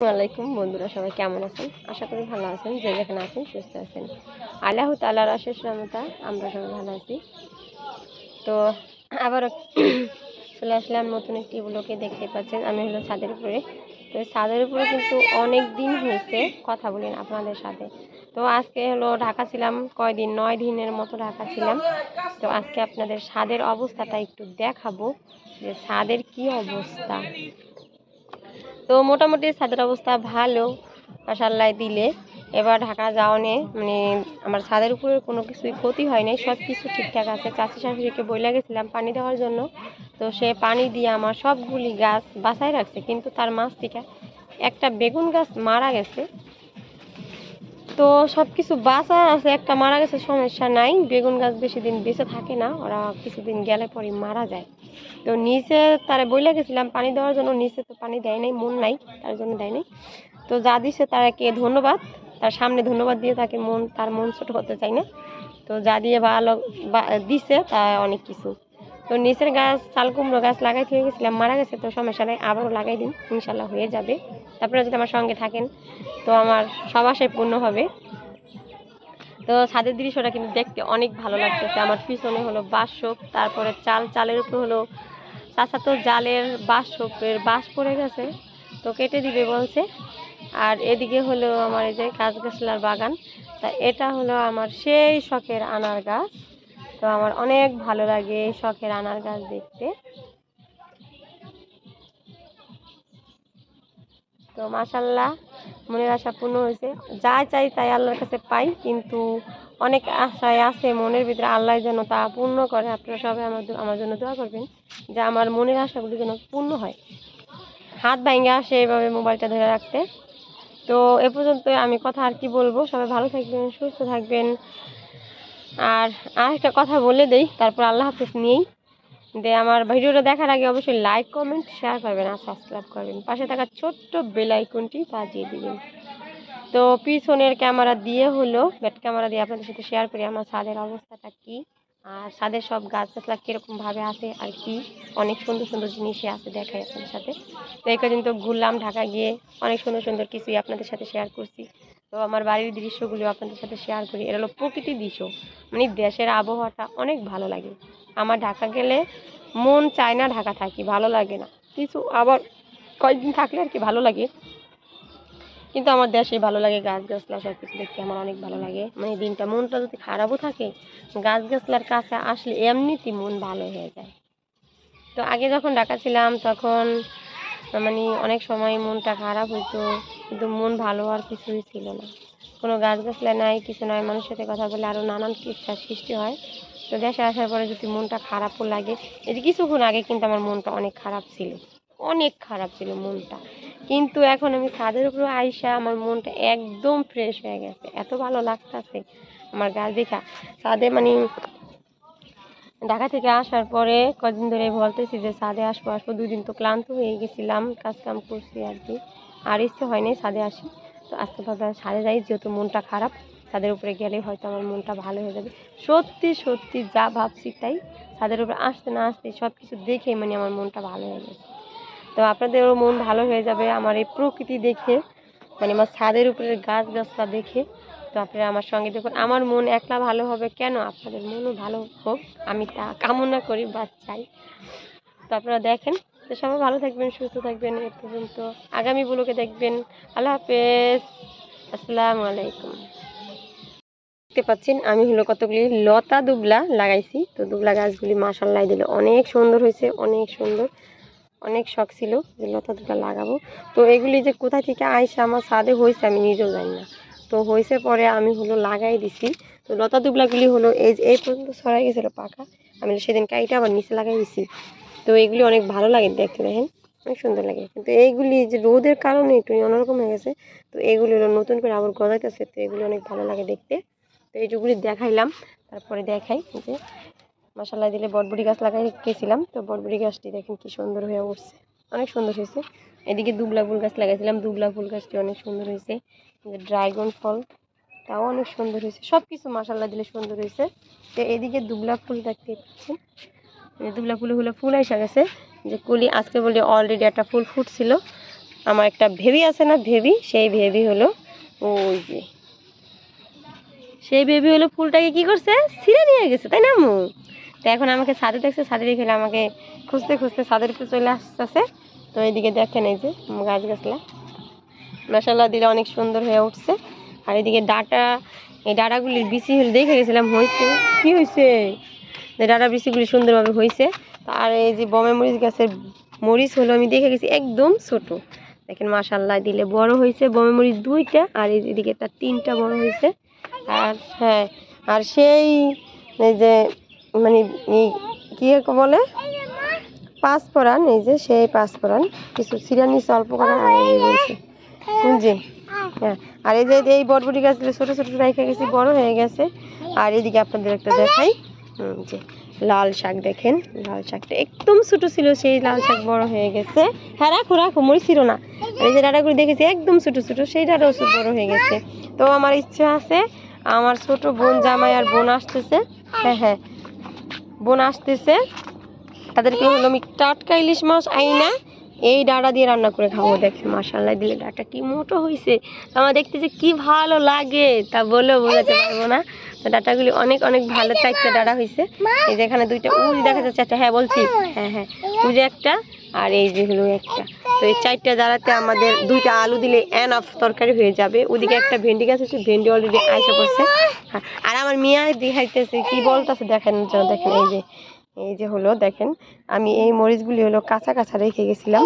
আসসালামাইকুম বন্ধুরা, সবাই কেমন আছেন? আশা করি ভালো আছেন, যে যেখানে আছেন সুস্থ আছেন। আল্লাহ তাল্লাহর আশেষ রহমতা আমরা সবাই ভালো আছি। তো আবারও চলে আসলাম নতুন একটি ব্লকে দেখতে পাচ্ছেন, আমি হলো ছাদের উপরে। তো ছাদের উপরে কিন্তু অনেক দিন হয়েছে কথা বলেন আপনাদের সাথে। তো আজকে হলো ঢাকা ছিলাম, কয়দিন? নয় দিনের মতো ঢাকা ছিলাম। তো আজকে আপনাদের ছাদের অবস্থাটা একটু দেখাবো, যে ছাদের কি অবস্থা। তো মোটামুটি ছাদের অবস্থা ভালো মাসাল্লাহ দিলে। এবার ঢাকা যাওয়ানে মানে আমার ছাদের উপরে কোনো কিছুই ক্ষতি হয় নাই সব কিছু ঠিকঠাক আছে। চাষি শাশুড়িকে বইলে গেছিলাম পানি দেওয়ার জন্য। তো সে পানি দিয়ে আমার সবগুলি গাছ বাঁচাই রাখছে, কিন্তু তার মাছ থেকে একটা বেগুন গাছ মারা গেছে। তো সব কিছু বাঁচা আছে, একটা মারা গেছে, সমস্যা নাই। বেগুন গাছ বেশি দিন বেঁচে থাকে না, ওরা কিছুদিন গেলে পরে মারা যায়। তো নিচে তারা বইলে গেছিলাম, পানি দেওয়ার জন্য নিচে তো পানি দেয় নাই, মন নাই, তার জন্য দেয় নাই। তো যা দিছে তারাকে ধন্যবাদ, তার সামনে ধন্যবাদ দিয়ে তাকে মন, তার মন ছোট হতে চাই না। তো যা দিয়ে ভালো দিছে তা অনেক কিছু। তো নিচের গাছ, চাল কুমড়ো গাছ লাগাই থেকে গেছিলাম, মারা গেছে, তো সমস্যা নাই, আবারও লাগাই দিন, ইনশাল্লাহ হয়ে যাবে। তারপরে যদি আমার সঙ্গে থাকেন তো আমার সব আশায় পূর্ণ হবে। তো ছাদের দৃশ্যটা কিন্তু দেখতে অনেক ভালো লাগতেছে। আমার পিছনে হলো বাঁশক তারপরে চাল, চালের উপর হলো চাষা তো জালের বাঁশকের বাঁশ পড়ে গেছে, তো কেটে দিবে বলছে। আর এদিকে হলো আমার এই যে গাছ গাছলার বাগান, তা এটা হলো আমার সেই শখের আনার গাছ। তো আমার অনেক ভালো লাগে এই শখের আনার গাছ দেখতে। তো মাসাল্লাহ মনের আশা পূর্ণ হয়েছে। যা চাই তাই আল্লাহর কাছে পাই, কিন্তু অনেক আশায় আছে মনের ভিতরে আল্লাহ যেন তা পূর্ণ করে। আপনারা সবাই আমার আমার জন্য দোয়া করবেন যে আমার মনের আশাগুলি যেন পূর্ণ হয়। হাত ভাঙে আসে এভাবে মোবাইলটা ধরে রাখতে। তো এ পর্যন্ত আমি কথা আর কি বলব। সবাই ভালো থাকবেন, সুস্থ থাকবেন। আর আর একটা কথা বলে দেই, তারপর আল্লাহ হাফিজ নিয়েই। যে আমার ভিডিওটা দেখার আগে অবশ্যই লাইক কমেন্ট শেয়ার করবেন আর সাবস্ক্রাইব করবেন। পাশে থাকা ছোট্ট বেল আইকনটি বাজিয়ে দিবেন। তো পিছনের ক্যামেরা দিয়ে হলো ব্যাট ক্যামেরা দিয়ে আপনাদের সাথে শেয়ার করি। আমার ছাদের অবস্থাটা কি? আর ছাদের সব গাছ কীরকমভাবে আছে আর কি? অনেক সুন্দর সুন্দর জিনিসই আছে দেখাই আপনাদের সাথে। তো এই তো ঘুরলাম, ঢাকা গিয়ে অনেক সুন্দর সুন্দর কিছুই আপনাদের সাথে শেয়ার করছি। তো আমার বাড়ির দৃশ্যগুলো আপনাদের সাথে শেয়ার করি। এটা হলো প্রকৃতির দৃশ্য। মানে দেশের আবহাওয়াটা অনেক ভালো লাগে। আমার ঢাকা গেলে মন চায় না ঢাকা থাকি, ভালো লাগে না। কিছু আবার কয়েকদিন থাকলে আর কি ভালো লাগে। কিন্তু আমার দেশে ভালো লাগে গাছ গাছলা সব কিছু দেখতে, আমার অনেক ভালো লাগে। মানে দিনটা মনটা যদি খারাপও থাকে গাছ গাছলার কাছে আসলে এমনিতেই মন ভালো হয়ে যায়। তো আগে যখন ঢাকা ছিলাম, তখন মানে অনেক সময় মনটা খারাপ হতো কিন্তু মন ভালো আর কিছুই ছিল না। কোনো গাছ গাছলা নাই, কিছু নয় মানুষের সাথে কথা বলে আরও নানান ইচ্ছার সৃষ্টি হয়। তো দেশে আসার পরে যদি মনটা খারাপও লাগে, এই যে কিছুক্ষণ আগে কিন্তু আমার মনটা অনেক খারাপ ছিল। অনেক খারাপ ছিল মনটা। কিন্তু এখন আমি ছাদের উপরে আইসা আমার মনটা একদম ফ্রেশ হয়ে গেছে। এত ভালো লাগতেছে আমার গাছ দেখা। ছাদে মানে ঢাকা থেকে আসার পরে কদিন ধরে বলতেছি যে ছাদে আসব আসব। দুদিন তো ক্লান্ত হয়ে গেছিলাম কাজ কাম করছি আর কি আর ইচ্ছে হয়নি ছাদে আসি। তো আজকে ভাবলাম ছাদে যাই, যেহেতু মনটা খারাপ, ছাদের উপরে গেলে হয়তো আমার মনটা ভালো হয়ে যাবে। সত্যি সত্যি যা ভাবছি তাই। ছাদের উপরে আসতে না আসতে সব কিছু দেখে মানে আমার মনটা ভালো হয়ে গেছে। তো আপনাদেরও মন ভালো হয়ে যাবে আমার এই প্রকৃতি দেখে মানে আমার ছাদের উপরের গাছ গাছটা দেখে। তো আপনারা আমার সঙ্গে দেখুন, আমার মন একলা ভালো হবে কেন? আপনাদের মনও ভালো হোক, আমি তা কামনা করি বা চাই। তো আপনারা দেখেন, তো সবাই ভালো থাকবেন, সুস্থ থাকবেন, এ পর্যন্ত আগামী দেখবেন। আল্লাহ হাফেজ। আসসালামু আলাইকুম। দেখতে পাচ্ছেন, আমি হলো কতগুলি লতা দুবলা লাগাইছি। তো দুবলা গাছগুলি মাসাল্লাই দিলে অনেক সুন্দর হয়েছে, অনেক সুন্দর। অনেক শখ ছিল যে লতা দুবলা লাগাবো। তো এগুলি যে কোথা থেকে আইসে আমার ছাদে হয়েছে, আমি নিজেও জানি না। তো হয়েছে পরে আমি হলো লাগাই দিছি। তো লতা দুবলাগুলি হলো এই এই পর্যন্ত ছড়াই গেছিল পাকা। আমি সেদিন কাইটা আবার নিচে লাগাই দিছি। তো এগুলি অনেক ভালো লাগে দেখতে, দেখেন? অনেক সুন্দর লাগে। কিন্তু এইগুলি যে রোদের কারণে একটু অন্যরকম হয়ে গেছে। তো এগুলি হলো নতুন করে আবার গজাইতেছে। তো এগুলি অনেক ভালো লাগে দেখতে। তো এইটুকুলি দেখাইলাম। তারপরে দেখাই যে মশালা দিলে বটবড়ি গাছ লাগাই গেছিলাম তো বটবড়ি গাছটি দেখেন কি সুন্দর হয়ে উঠছে। অনেক সুন্দর হয়েছে। এদিকে দুবলা ফুল গাছ লাগাইছিলাম। দুবলা ফুল গাছটি অনেক সুন্দর হয়েছে। ড্রাগন ফল, তাও অনেক সুন্দর হয়েছে। সব কিছু মশালা দিলে সুন্দর হয়েছে। তো এদিকে দুবলা ফুল দেখতে পাচ্ছেন। দুবলা ফুলে হলো ফুল এসে গেছে। যে কুলি আজকে বলি অলরেডি একটা ফুল ফুটছিল। আমার একটা ভেবি আছে না ভেবি? সেই ভেবি হলো ওই যে। সেই বেবি হলো ফুলটাকে কি করছে? ছিঁড়ে নিয়ে গেছে, তাই না মু তো এখন আমাকে ছাদে দেখছে, ছাদে দেখে আমাকে খুঁজতে খুঁজতে ছাদের উপরে চলে আসতেছে। তো এইদিকে দেখেন এই যে গাছ গাছলা মশাল্লা দিলে অনেক সুন্দর হয়ে উঠছে। আর এদিকে ডাটা, এই ডাটাগুলির বিচি হলে দেখে গেছিলাম, হয়েছে। কি হয়েছে? ডাটা বিচিগুলি সুন্দরভাবে হয়েছে। আর এই যে বমে মরিচ গাছের মরিচ হলো আমি দেখে গেছি একদম ছোট। দেখেন মাশাল্লাহ দিলে বড় হয়েছে, বমে মরিচ দুইটা, আর এই দিকে তার তিনটা বড় হয়েছে। আর হ্যাঁ আর সেই এই যে মানে কি বলে? পাঁচ পরান এই যে সেই পাঁচ পরান কিছু সিরিয়ানি অল্প করা বলছে কুঞ্জি হ্যাঁ। আর এই যে এই বরবটি গাছগুলো ছোটো ছোটো রেখে গেছি, বড় হয়ে গেছে। আর এদিকে আপনাদের একটা দেখাই। যে লাল শাক দেখেন, লাল শাকটা একদম ছোটো ছিল, সেই লাল শাক বড় হয়ে গেছে। হ্যাঁ রাখো রাখো মরি ছিল না। এই যে ডাটাগুলো দেখেছি, একদম ছোটো ছোটো, সেই ডাটাও বড় হয়ে গেছে। তো আমার ইচ্ছা আছে, আমার ছোট বোন জামাই আর বোন আসতেছে। হ্যাঁ হ্যাঁ। বোন আসতেছে। তাদেরকে হলো আমি টাটকা ইলিশ মাছ আইনা এই ডাটা দিয়ে রান্না করে খাব। দেখছি মাসাল্লাহ দিলে ডাটা কি মোটো হয়েছে আমার দেখতে যে কী ভালো লাগে, তা বলে বোঝাতে পারব না। তো ডাটাগুলি অনেক অনেক ভালো চারটা ডাটা হয়েছে এই যে এখানে দুইটা উল দেখা যাচ্ছে, একটা হ্যাঁ বলছি। হ্যাঁ হ্যাঁ উল একটা, আর এই যে হলো একটা। তো এই চারটা ডাটাতে আমাদের দুইটা আলু দিলে অ্যান অফ তরকারি হয়ে যাবে। ওদিকে একটা ভেন্ডি গাছ আছে, ভেন্ডি অলরেডি আইসা করছে হ্যাঁ আর আমার মিয়া দেখাইতেছে, কি বলতেছে দেখেন যেন, দেখেন এই যে এই যে হলো, দেখেন, আমি এই মরিচগুলি হলো কাঁচা কাঁচা রেখে গেছিলাম।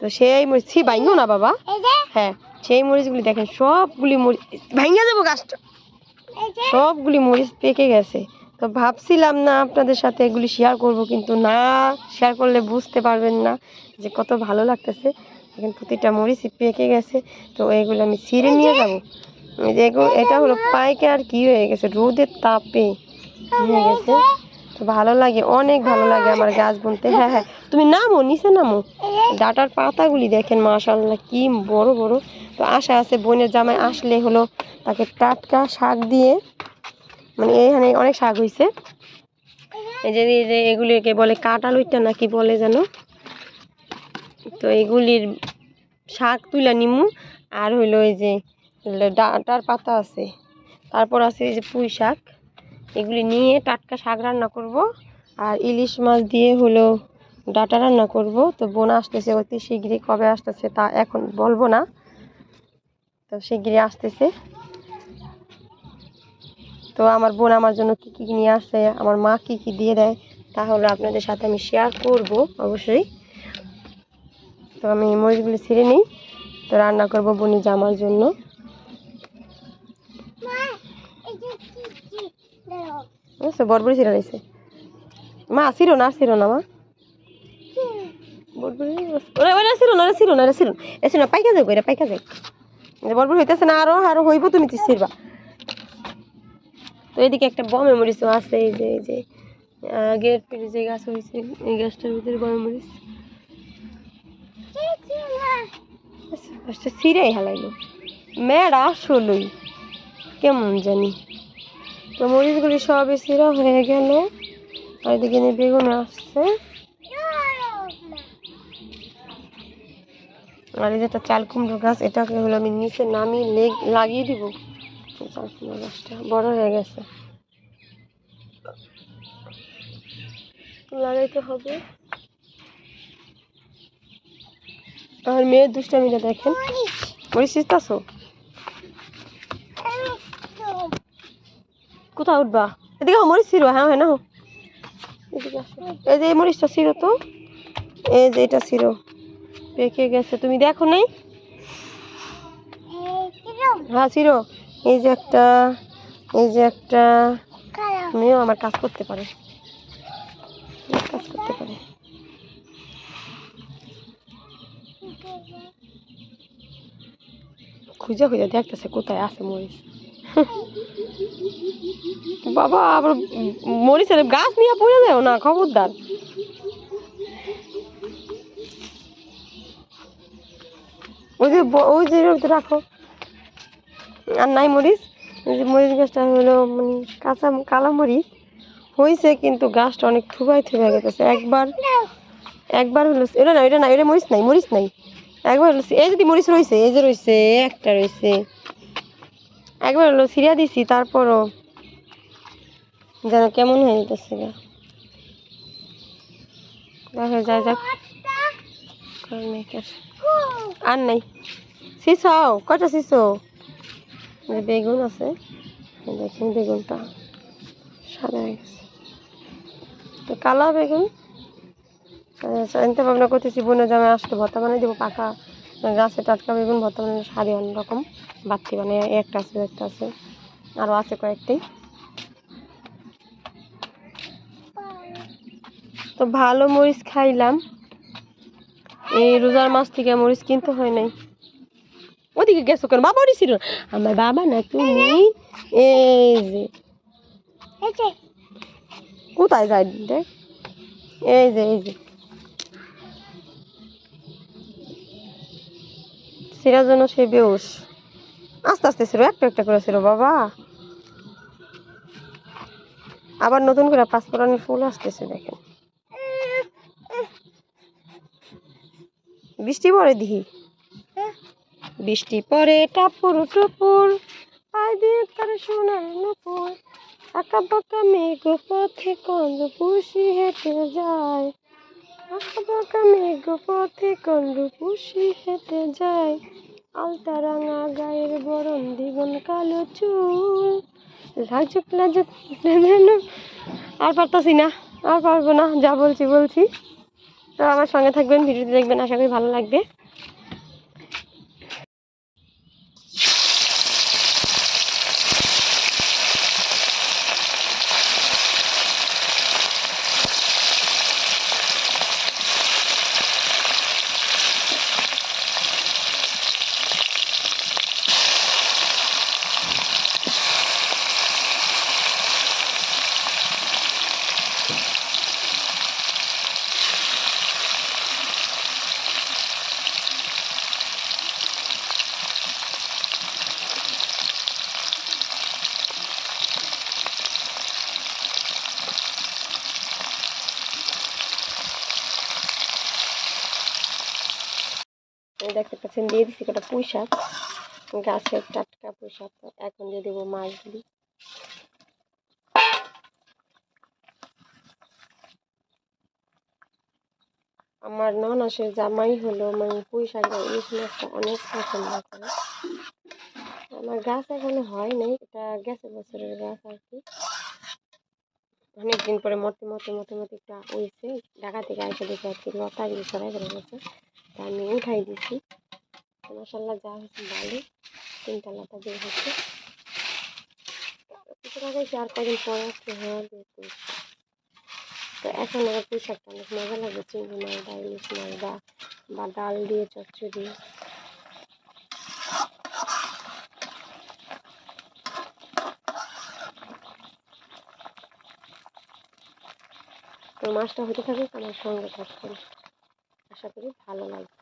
তো সেই মরিচ, ছি ভাঙো না বাবা। হ্যাঁ সেই মরিচগুলি দেখেন, সবগুলি মরিচ ভাঙা যাব গাছটা। সবগুলি মরিচ পেকে গেছে। তো ভাবছিলাম না আপনাদের সাথে এগুলি শেয়ার করব, কিন্তু না শেয়ার করলে বুঝতে পারবেন না যে কত ভালো লাগতেছে। এখন প্রতিটা মরিচ পেকে গেছে, তো এগুলো আমি ছিঁড়ে নিয়ে যাব। এটা হলো পাইকে আর কি হয়ে গেছে, রোদের তাপে হয়ে গেছে। তো ভালো লাগে, অনেক ভালো লাগে আমার গাছ বুনতে। হ্যাঁ হ্যাঁ তুমি নামো, নিচে নামো। ডাটার পাতাগুলি দেখেন মাশাল্লাহ কি বড় বড়। তো আশা আছে, বোনের জামাই আসলে হলো তাকে টাটকা শাক দিয়ে মানে এখানে অনেক শাক হয়েছে এই যে যে এগুলিকে বলে কাঁটাল ওইটা নাকি বলে যেন? তো এগুলির শাক তুলা নিমু, আর হইল এই যে ডাঁটার পাতা আছে। তারপর আছে এই যে পুঁই শাক। এগুলি নিয়ে টাটকা শাক রান্না করব, আর ইলিশ মাছ দিয়ে হলো ডাটা রান্না করব। তো বোন আসতেছে অতি শীঘ্রই কবে আসতেছে তা এখন বলব না। তো শীঘ্রই আসতেছে। তো আমার বোন আমার জন্য কী কী নিয়ে আসে আমার মা কী কী দিয়ে দেয় তাহলে আপনাদের সাথে আমি শেয়ার করব অবশ্যই। তো আমি মরিচগুলো ছিঁড়ে নিই তো রান্না করব বোনি জামার জন্য। বরবরি ছিঁড়ে রয়েছে। মা ছিড়ো না ছিড়ো না মা। বরবরি ওরে ওরে না ওরে ছিড়ো না ওরে ছিড়ো। এ না পাইকা যাক ওইটা পাইকা যাক যে বরবরি হইতেছে না আরও আরও হইব তুমি ছিড়বা। তো এদিকে একটা বমে মরিচও আছে, এই যে এই যে আগের যে গাছ হয়েছে, এই গাছটার ভিতরে বমে মরিচ গাছটা ছিঁড়াই হালাইলো। মেয়েরা আসলই কেমন জানি। তো মরিচগুলি সবই ছিঁড়া হয়ে গেল। আর এদিকে বেগুন আসছে। আর এই যেটা চাল কুমড়ো গাছ, এটাকে হলো আমি নিচে নামিয়ে লেগ লাগিয়ে দিব। কুমড়ো গাছটা বড় হয়ে গেছে। লাগাইতে হবে। আর মেয়ের দুষ্টামিটা দেখেন। মরিচ ছিঁড়তাছো কোথায় উঠবা? এদিকে মরিচ ছিঁড়ো। হ্যাঁ হ্যাঁ না। এই যে মরিচটা ছিল তো। এই যে এটা ছিল পেকে গেছে। তুমি দেখো নাই? হ্যাঁ ছিল এই যে একটা, এই যে একটা মেয়েও আমার কাজ করতে পারে। কাজ করতে পারে। খুঁজে খুঁজে দেখতেছে কোথায় আছে মরিচ। বাবা, আবার মরিচের গাছ নিয়ে পড়ে যাও না, খবরদার। ওই যে ওই যে রাখো। আর নাই মরিচ? যে মরিচ গাছটা হলো মানে কাঁচা, কালা মরিচ। হয়েছে কিন্তু গাছটা অনেক থুবাই থুবাই গেছে একবার একবার হলো এটা না এটা না, এটা মরিচ নাই মরিচ নাই। একবার হলো এই যদি মরিচ রয়েছে এই যে রয়েছে একটা রয়েছে একবার হলো সিরিয়া দিছি, তারপরও যেন কেমন হয়ে যেতেছে গা। দেখা যায়, যাক। আর। নাই। শিশাও কটা যে বেগুন আছে। দেখেন বেগুনটা সাদা হয়ে গেছে। তো কালা বেগুন? আচ্ছা, চিন্তা ভাবনা করতেছি বোনের জামাই আসলে ভর্তা বানিয়ে দেবো পাকা গাছে টাটকা বেগুন ভর্তা বানিয়ে স্বাদই অন্যরকম বাড়তি মানে একটা আছে একটা আছে আরও আছে কয়েকটি। তো ভালো মরিচ খাইলাম। এই রোজার মাস থেকে মরিচ কিনতে হয় নাই। ওদিকে গেছো কেন? বাবা ওটি ছিল। আমার বাবা না তুমি এই যে কোথায় যাই দেখ এই যে এই যে। সেটার জন্য সে বেউস। আস্তে আস্তে ছিল একটা একটা করে ছিল বাবা। আবার নতুন করে পাঁচফোড়নের ফুল আসতেছে দেখেন। বৃষ্টি পরে দিহি। বৃষ্টি পরে টাপুর টুপুর। পায়ে দিয়ে তার সোনার নুপুর। আঁকা বাঁকা মেঘ পথে কন্দ পুষি হেঁটে যায়। আঁকা বাঁকা মেঘ পথে কন্দ পুষি হেঁটে যায়। আলতা রাঙা গায়ের বরণ দিবন কালো চুল। লাজুক লাজুক আর পারতাছি না, আর পারব না। যা বলছি বলছি। তো আমার সঙ্গে থাকবেন, ভিডিওটি দেখবেন। আশা করি ভালো লাগবে। এই দিয়ে দিচ্ছি কটা পুঁই শাক গাছের টাটকা পুঁই শাক এখন দিয়ে দেবো মাছগুলি। আমার ননাসের জামাই হলো মানে পুঁই শাক ইলিশ মাছটা অনেক পছন্দ করে। আমার গাছ এখনও হয় নাই, এটা গেছে বছরের গাছ আর কি। অনেকদিন পরে মতে মতে মতে মতে একটা উইছে ঢাকা থেকে এসে দেখে আর কি লতাগুলি সরাই করে গেছে তা আমি উঠাই দিছি। মশাল্লা যা হয়েছে ভালো তিনটা লতা বের হচ্ছে কিছু লাগাইছি আর কদিন পরে হওয়া দিয়ে পুঁই শাক। তো এখন আবার পুঁই শাকটা অনেক মজা লাগে, চিংড়ি মাছ ইলিশ মাছ বা বা ডাল দিয়ে চচ্চড়ি। তো মাছটা হতে থাকুক, আমার সঙ্গে থাকবেন আশা করি ভালো লাগবে।